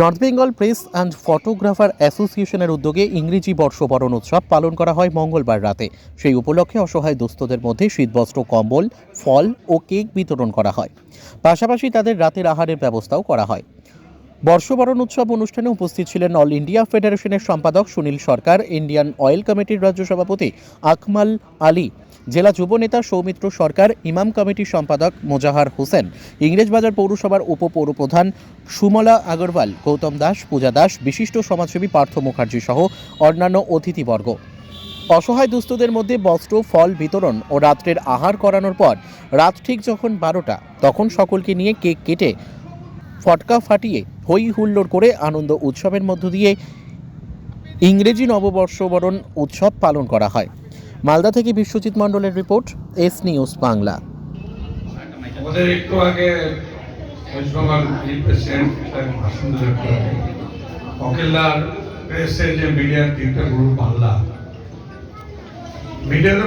North Bengal press and photographer অ্যাসোসিয়েশনের উদ্যোগে ইংরেজি বর্ষবরণ উৎসব পালন করা হয় মঙ্গলবার রাতে। সেই উপলক্ষে অসহায় দুস্থদের মধ্যে শীতবস্ত্র, কম্বল, ফল ও কেক বিতরণ করা হয়। পাশাপাশি তাদের রাতের আহারের ব্যবস্থাও করা হয়। বর্ষবরণ উৎসব অনুষ্ঠানে উপস্থিত ছিলেন অল ইন্ডিয়া ফেডারেশনের সম্পাদক সুনীল সরকার, ইন্ডিয়ান অয়েল কমিটির রাজ্য সভাপতি আকমাল আলী জেলা যুব নেতা সৌমিত্র সরকার, ইমাম কমিটির সম্পাদক মোজাহার হোসেন ইংরেজবাজার পৌরসভার উপপৌরপ্রধান সুমলা আগরওয়াল, গৌতম দাস, পূজা দাস, বিশিষ্ট সমাজসেবী পার্থ মুখার্জি সহ অন্যান্য অতিথিবর্গ। অসহায় দুস্থদের মধ্যে বস্ত্র, ফল বিতরণ ও রাত্রের আহার করানোর পর রাত ঠিক যখন বারোটা, তখন সকলকে নিয়ে কেক কেটে ফটকা ফাটিয়ে হই হুল্লোড় করে আনন্দ উৎসবের মধ্য দিয়ে ইংরেজি নববর্ষবরণ উৎসব পালন করা হয়। মালদা থেকে বিশ্বজিৎ মণ্ডলের রিপোর্ট, এস নিউজ বাংলা। আমাদের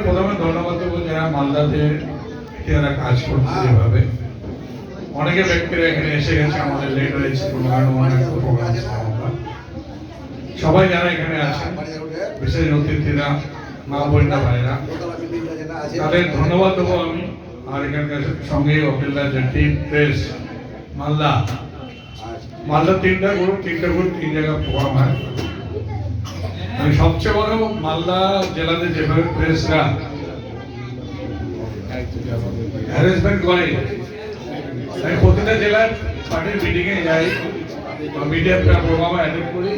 প্রথমে ধন্যবাদ দেবো যারা মালদাতে কাজ করছে যেভাবে। অনেকে ব্যক্তিরা এখানে এসে গেছে, আমাদের লেট হয়েছে সবাই যারা এখানে আছেন, বিশেষ অতিথিরা মা বোনরা ভাইরা তাদের ধন্যবাদ দেবো আমি। আর এখানকার সঙ্গে যে টিম, প্রেস, মালদা। মালদা তিনটা গ্রুপ তিনটা গ্রুপ, তিন জায়গায় প্রোগ্রাম হয়। আমি সবচেয়ে বড় মালদা জেলাতে যেভাবে প্রেসরা হ্যারাসমেন্ট করে, আমি প্রতিটা জেলার পার্টির মিটিংয়ে যাই বা মিডিয়া প্রোগ্রামে অ্যাটেন্ড করি।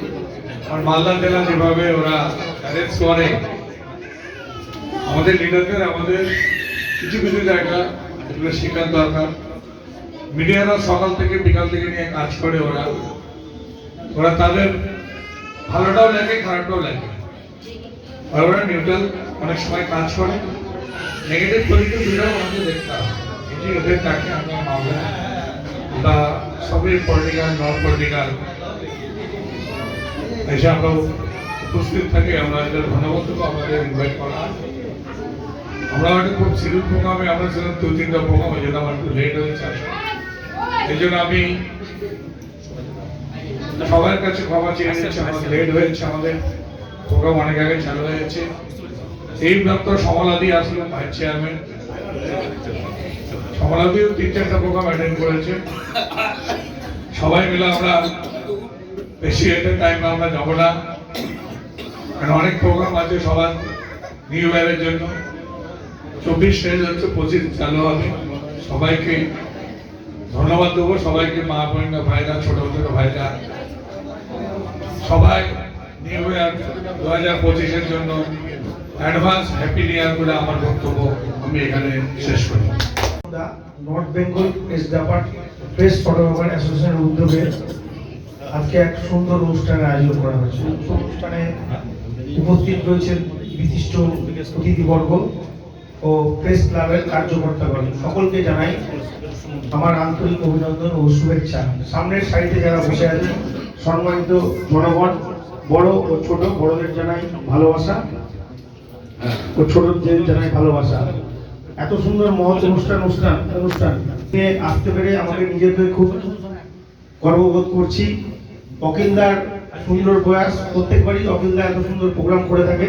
আর মালদা জেলা যেভাবে ওরা অ্যারেঞ্জ করে আমাদের লিডারদের আমাদের কিছু কিছু জায়গা এগুলো শেখার দরকার। মিডিয়ারা সকাল থেকে বিকাল থেকে নিয়ে কাজ করে ওরা। ওরা তাদের ভালোটাও লাগে খারাপটাও লাগে আর ওরা নিউট্রাল অনেক সময় কাজ করে। নেগেটিভ পজিটিভ দুটাও আমাদের দেখতে হবে এটি ওদের তাকে আমরা মামলা আমরা সবই পলিটিক্যাল নন পলিটিক্যাল এসে আমরা উপস্থিত থাকি। আমরা এদের ধন্যবাদ আমাদের ইনভাইট করা। আমরা হয়তো খুব সিরিয়াস প্রোগ্রামে আমরা ছিলাম দু তিনটা প্রোগ্রাম যেটা আমার একটু লেট হয়েছে এই জন্য আমি সবার কাছে ক্ষমা চেয়ে নিচ্ছি আমাদের লেট হয়েছে আমাদের প্রোগ্রাম অনেক আগে চালু হয়েছে। এই ডক্টর সমলাদি আসলেন ভাইস চেয়ারম্যান সমলাদিও তিন চারটা প্রোগ্রাম অ্যাটেন্ড করেছে। সবাই মিলে আমরা বেশি একটা টাইম আমরা যাব না। কারণ অনেক প্রোগ্রাম আছে সবার নিউ ইয়ারের জন্য। চব্বিশ শেষ হচ্ছে পঁচিশ চালু হবে সবাইকে ধন্যবাদ দেবো। সবাইকে মা বোন ভাইরা, ছোট ছোট ভাইরা। সবাই নিউ ইয়ার দু হাজার পঁচিশের জন্য অ্যাডভান্স হ্যাপি নিউ ইয়ার করে আমার বক্তব্য আমি এখানে শেষ করি। নর্থ বেঙ্গল প্রেস ব্যাপার প্রেস ফটোগ্রাফার অ্যাসোসিয়েশনের উদ্যোগে আজকে এক সুন্দর অনুষ্ঠানের আয়োজন করা হয়েছে। অনুষ্ঠানে উপস্থিত রয়েছেন বিশিষ্ট অতিথিবর্গ। ও প্রেস ক্লাবের কার্যকর্তাগণ সকলকে জানাই আমার আন্তরিক অভিনন্দন ও শুভেচ্ছা। সামনের সারিতে যারা বসে আছেন, সম্মানিত জনগণ, বড় ও ছোট, বড়দের জানাই ভালোবাসা ও ছোটদের জানাই ভালোবাসা। এত সুন্দর মহৎ অনুষ্ঠান অনুষ্ঠান অনুষ্ঠান। আসতে পেরে আমাকে নিজেকে খুব গর্ববোধ করছি। অকিলদার সুন্দর প্রয়াস, প্রত্যেকবারই অকিলদা এত সুন্দর প্রোগ্রাম করে থাকে।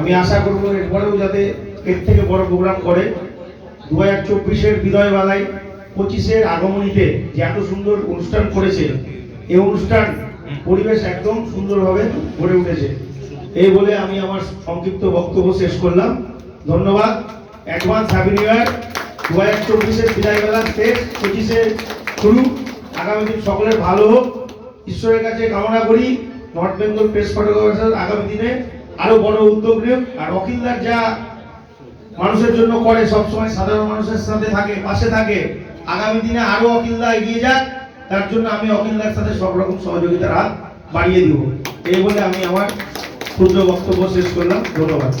আমি আশা করব এরপরেও যাতে এর থেকে বড় প্রোগ্রাম করে দু হাজার চব্বিশের বিদয় বেলায় পঁচিশের আগমনীতে যে এত সুন্দর অনুষ্ঠান করেছে এই অনুষ্ঠান পরিবেশ একদম সুন্দরভাবে গড়ে উঠেছে। এই বলে আমি আমার সংক্ষিপ্ত বক্তব্য শেষ করলাম। ধন্যবাদ। অ্যাডভান্স হ্যাপি নিউ ইয়ার দু হাজার চব্বিশের বিদায় বেলা শেষ, পঁচিশে শুরু। আগামী দিন সকলের ভালো হোক। ঈশ্বরের কাছে কামনা করি। নর্থ বেঙ্গল প্রেস ফটোগ্রাফার আগামী দিনে আরও বড় উদ্যোগ নেব আর অকিলদার যা মানুষের জন্য করে, সবসময় সাধারণ মানুষের সাথে থাকে, পাশে থাকে। আগামী দিনে আরও অকিলদা এগিয়ে যাক, তার জন্য আমি অকিলদার সাথে সব রকম সহযোগিতার হাত বাড়িয়ে দিব। এই বলে আমি আমার ক্ষুদ্র বক্তব্য শেষ করলাম। ধন্যবাদ।